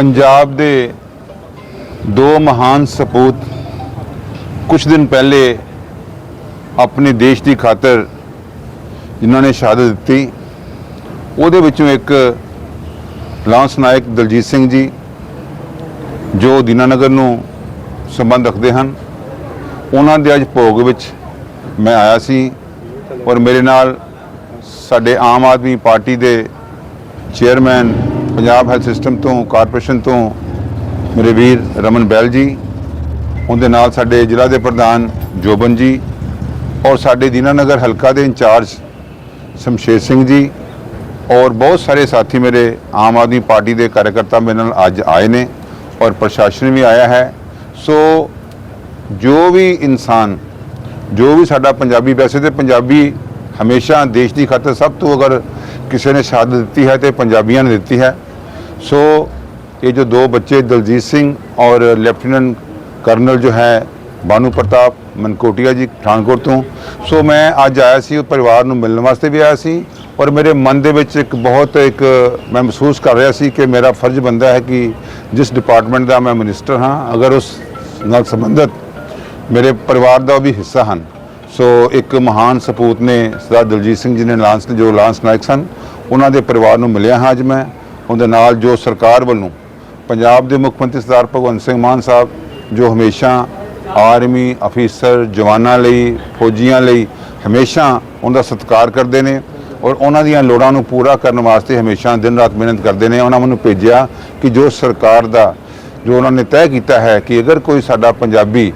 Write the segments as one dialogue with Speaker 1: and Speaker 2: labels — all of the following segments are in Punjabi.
Speaker 1: ਪੰਜਾਬ ਦੇ ਦੋ ਮਹਾਨ ਸਪੂਤ ਕੁਝ ਦਿਨ ਪਹਿਲੇ ਆਪਣੇ ਦੇਸ਼ ਦੀ ਖਾਤਰ ਜਿਨ੍ਹਾਂ ਨੇ ਸ਼ਹਾਦਤ ਦਿੱਤੀ, ਉਹਦੇ ਵਿੱਚੋਂ ਇੱਕ ਲਾਂਸ ਨਾਇਕ ਦਲਜੀਤ ਸਿੰਘ ਜੀ, ਜੋ ਦੀਨਾਨਗਰ ਨੂੰ ਸੰਬੰਧ ਰੱਖਦੇ ਹਨ। ਉਹਨਾਂ ਦੇ ਅੱਜ ਭੋਗ ਵਿੱਚ ਮੈਂ ਆਇਆ ਸੀ ਔਰ ਮੇਰੇ ਨਾਲ ਸਾਡੇ ਆਮ ਆਦਮੀ ਪਾਰਟੀ ਦੇ ਚੇਅਰਮੈਨ ਪੰਜਾਬ ਹੈਲਥ ਸਿਸਟਮ ਤੋਂ ਕਾਰਪੋਰੇਸ਼ਨ ਤੋਂ ਮੇਰੇ ਵੀਰ ਰਮਨ ਬੈਲ ਜੀ, ਉਹਦੇ ਨਾਲ ਸਾਡੇ ਜ਼ਿਲ੍ਹਾ ਦੇ ਪ੍ਰਧਾਨ ਜੋਬਨ ਜੀ ਔਰ ਸਾਡੇ ਦੀਨਾਨਗਰ ਹਲਕਾ ਦੇ ਇੰਚਾਰਜ ਸ਼ਮਸ਼ੇਰ ਸਿੰਘ ਜੀ ਔਰ ਬਹੁਤ ਸਾਰੇ ਸਾਥੀ ਮੇਰੇ ਆਮ ਆਦਮੀ ਪਾਰਟੀ ਦੇ ਕਾਰਜਕਰਤਾ ਮੇਰੇ ਨਾਲ ਅੱਜ ਆਏ ਨੇ ਔਰ ਪ੍ਰਸ਼ਾਸਨ ਵੀ ਆਇਆ ਹੈ। ਸੋ ਜੋ ਵੀ ਇਨਸਾਨ, ਜੋ ਵੀ ਸਾਡਾ ਪੰਜਾਬੀ, ਵੈਸੇ ਤੇ ਪੰਜਾਬੀ ਹਮੇਸ਼ਾ ਦੇਸ਼ ਦੀ ਖਾਤਰ ਸਭ ਤੋਂ ਅਗਰ ਕਿਸੇ ਨੇ ਸ਼ਹਾਦਤ ਦਿੱਤੀ ਹੈ ਤੇ ਪੰਜਾਬੀਆਂ ਨੇ ਦਿੱਤੀ ਹੈ। ਸੋ ਇਹ ਜੋ ਦੋ ਬੱਚੇ ਦਲਜੀਤ ਸਿੰਘ ਔਰ ਲੈਫਟੀਨੈਂਟ ਕਰਨਲ ਜੋ ਹੈ ਬਾਨੂ ਪ੍ਰਤਾਪ ਮਨਕੋਟੀਆ ਜੀ ਪਠਾਨਕੋਟ ਤੋਂ ਸੋ ਮੈਂ ਅੱਜ ਆਇਆ ਸੀ ਉਹ ਪਰਿਵਾਰ ਨੂੰ ਮਿਲਣ ਵਾਸਤੇ ਵੀ ਆਇਆ ਸੀ ਔਰ ਮੇਰੇ ਮਨ ਦੇ ਵਿੱਚ ਇੱਕ ਬਹੁਤ ਇੱਕ ਮੈਂ ਮਹਿਸੂਸ ਕਰ ਰਿਹਾ ਸੀ ਕਿ ਮੇਰਾ ਫਰਜ਼ ਬਣਦਾ ਹੈ ਕਿ ਜਿਸ ਡਿਪਾਰਟਮੈਂਟ ਦਾ ਮੈਂ ਮਿਨਿਸਟਰ ਹਾਂ ਅਗਰ ਉਸ ਨਾਲ ਸੰਬੰਧਿਤ ਮੇਰੇ ਪਰਿਵਾਰ ਦਾ ਉਹ ਵੀ ਹਿੱਸਾ ਹਨ ਸੋ ਇੱਕ ਮਹਾਨ ਸਪੂਤ ਨੇ ਸਰਦਾਰ ਦਲਜੀਤ ਸਿੰਘ ਜੀ ਨੇ ਲਾਂਸ ਜੋ ਲਾਂਸ ਨਾਇਕ ਸਨ ਉਹਨਾਂ ਦੇ ਪਰਿਵਾਰ ਨੂੰ ਮਿਲਿਆ ਹਾਂ ਅੱਜ ਮੈਂ ਉਹਦੇ ਨਾਲ ਜੋ ਸਰਕਾਰ ਵੱਲੋਂ ਪੰਜਾਬ ਦੇ ਮੁੱਖ ਮੰਤਰੀ ਸਰਦਾਰ ਭਗਵੰਤ ਸਿੰਘ ਮਾਨ ਸਾਹਿਬ, ਜੋ ਹਮੇਸ਼ਾ ਆਰਮੀ ਅਫੀਸਰ, ਜਵਾਨਾਂ ਲਈ, ਫੌਜੀਆਂ ਲਈ ਹਮੇਸ਼ਾ ਉਹਦਾ ਸਤਿਕਾਰ ਕਰਦੇ ਨੇ ਔਰ ਉਹਨਾਂ ਦੀਆਂ ਲੋੜਾਂ ਨੂੰ ਪੂਰਾ ਕਰਨ ਵਾਸਤੇ ਹਮੇਸ਼ਾ ਦਿਨ ਰਾਤ ਮਿਹਨਤ ਕਰਦੇ ਨੇ। ਉਹਨਾਂ ਮੈਨੂੰ ਭੇਜਿਆ ਕਿ ਜੋ ਸਰਕਾਰ ਦਾ, ਜੋ ਉਹਨਾਂ ਨੇ ਤੈਅ ਕੀਤਾ ਹੈ ਕਿ ਅਗਰ ਕੋਈ ਸਾਡਾ ਪੰਜਾਬੀ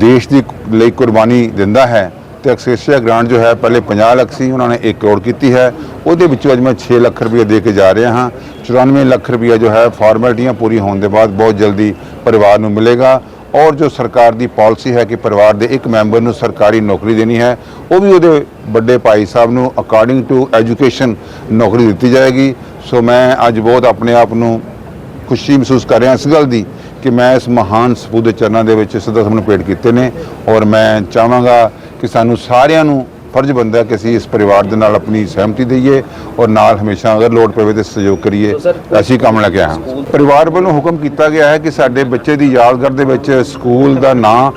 Speaker 1: ਦੇਸ਼ ਦੀ ਲਈ ਕੁਰਬਾਨੀ ਦਿੰਦਾ ਹੈ ਤੇ ਐਕਸੇਸ਼ੀਆ ਗ੍ਰਾਂਟ ਜੋ ਹੈ, ਪਹਿਲੇ 50 ਲੱਖ ਸੀ, ਉਹਨਾਂ ਨੇ 1 ਕਰੋੜ ਕੀਤੀ ਹੈ। ਉਹਦੇ ਵਿੱਚੋਂ ਅੱਜ ਮੈਂ 6 ਲੱਖ ਰੁਪਏ ਦੇ ਕੇ ਜਾ ਰਿਹਾ ਹਾਂ। 94 ਲੱਖ ਰੁਪਏ ਜੋ ਹੈ, ਫਾਰਮੈਲਿਟੀਆਂ ਪੂਰੀ ਹੋਣ ਦੇ ਬਾਅਦ ਬਹੁਤ ਜਲਦੀ ਪਰਿਵਾਰ ਨੂੰ ਮਿਲੇਗਾ। ਔਰ ਜੋ ਸਰਕਾਰ ਦੀ ਪਾਲਿਸੀ ਹੈ ਕਿ ਪਰਿਵਾਰ ਦੇ ਇੱਕ ਮੈਂਬਰ ਨੂੰ ਸਰਕਾਰੀ ਨੌਕਰੀ ਦੇਣੀ ਹੈ, ਉਹ ਵੀ ਉਹਦੇ ਵੱਡੇ ਭਾਈ ਸਾਹਿਬ ਨੂੰ ਅਕਾਰਡਿੰਗ ਟੂ ਐਜੂਕੇਸ਼ਨ ਨੌਕਰੀ ਦਿੱਤੀ ਜਾਏਗੀ। ਸੋ ਮੈਂ ਅੱਜ ਬਹੁਤ ਆਪਣੇ ਆਪ ਨੂੰ ਖੁਸ਼ੀ ਮਹਿਸੂਸ ਕਰ ਰਿਹਾ ਇਸ ਗੱਲ ਦੀ ਕਿ ਮੈਂ ਇਸ ਮਹਾਨ ਸਪੂਤ ਦੇ ਚਰਨਾਂ ਦੇ ਵਿੱਚ ਸਦਾ ਸਾਹਮਣੇ ਪੇਟ ਕੀਤੇ ਨੇ। ਔਰ ਮੈਂ ਚਾਹਾਂਗਾ ਕਿ ਸਾਨੂੰ ਸਾਰਿਆਂ ਨੂੰ ਫਰਜ਼ ਬਣਦਾ ਕਿ ਅਸੀਂ ਇਸ ਪਰਿਵਾਰ ਦੇ ਨਾਲ ਆਪਣੀ ਸਹਿਮਤੀ ਦਈਏ ਔਰ ਨਾਲ ਹਮੇਸ਼ਾ ਅਗਰ ਲੋੜ ਪਵੇ ਤੇ ਸਹਿਯੋਗ ਕਰੀਏ। ਅਸੀਂ ਕੰਮ ਲੈ ਕੇ ਆਏ ਹਾਂ। ਪਰਿਵਾਰ ਵੱਲੋਂ ਹੁਕਮ ਕੀਤਾ ਗਿਆ ਹੈ ਕਿ ਸਾਡੇ ਬੱਚੇ ਦੀ ਯਾਦਗਾਰ ਦੇ ਵਿੱਚ ਸਕੂਲ ਦਾ ਨਾਂ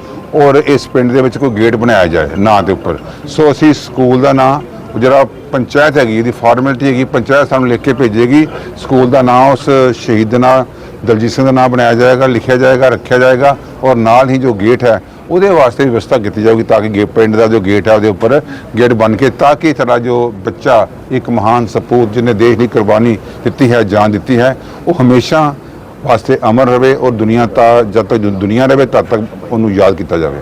Speaker 1: ਔਰ ਇਸ ਪਿੰਡ ਦੇ ਵਿੱਚ ਕੋਈ ਗੇਟ ਬਣਾਇਆ ਜਾਏ ਨਾਂ ਦੇ ਉੱਪਰ। ਸੋ ਅਸੀਂ ਸਕੂਲ ਦਾ ਨਾਂ ਜਿਹੜਾ ਪੰਚਾਇਤ ਹੈਗੀ ਇਹਦੀ ਫਾਰਮੈਲਿਟੀ ਹੈਗੀ ਪੰਚਾਇਤ ਸਾਨੂੰ ਲਿਖ ਕੇ ਭੇਜੇਗੀ। ਸਕੂਲ ਦਾ ਨਾਮ ਉਸ ਸ਼ਹੀਦ ਦੇ ਨਾਂ ਦਲਜੀਤ ਸਿੰਘ ਦਾ ਨਾਮ ਬਣਾਇਆ ਜਾਏਗਾ ਲਿਖਿਆ ਜਾਏਗਾ ਰੱਖਿਆ ਜਾਏਗਾ ਔਰ ਨਾਲ ਹੀ ਜੋ ਗੇਟ ਹੈ ਉਹਦੇ ਵਾਸਤੇ ਵੀ ਵਿਵਸਥਾ ਕੀਤੀ ਜਾਊਗੀ ਤਾਂ ਕਿ ਗੇ ਪਿੰਡ ਦਾ ਜੋ ਗੇਟ ਹੈ ਉਹਦੇ ਉੱਪਰ ਗੇਟ ਬਣ ਕੇ ਤਾਂ ਕਿ ਸਾਡਾ ਜੋ ਬੱਚਾ, ਇੱਕ ਮਹਾਨ ਸਪੂਤ ਜਿਹਨੇ ਦੇਸ਼ ਦੀ ਕੁਰਬਾਨੀ ਦਿੱਤੀ ਹੈ, ਜਾਨ ਦਿੱਤੀ ਹੈ, ਉਹ ਹਮੇਸ਼ਾ ਵਾਸਤੇ ਅਮਰ ਰਵੇ ਔਰ ਦੁਨੀਆ ਤਾਂ ਜਦ ਤੱਕ ਦੁਨੀਆ ਰਵੇ ਤਦ ਤੱਕ ਉਹਨੂੰ ਯਾਦ ਕੀਤਾ ਜਾਵੇ।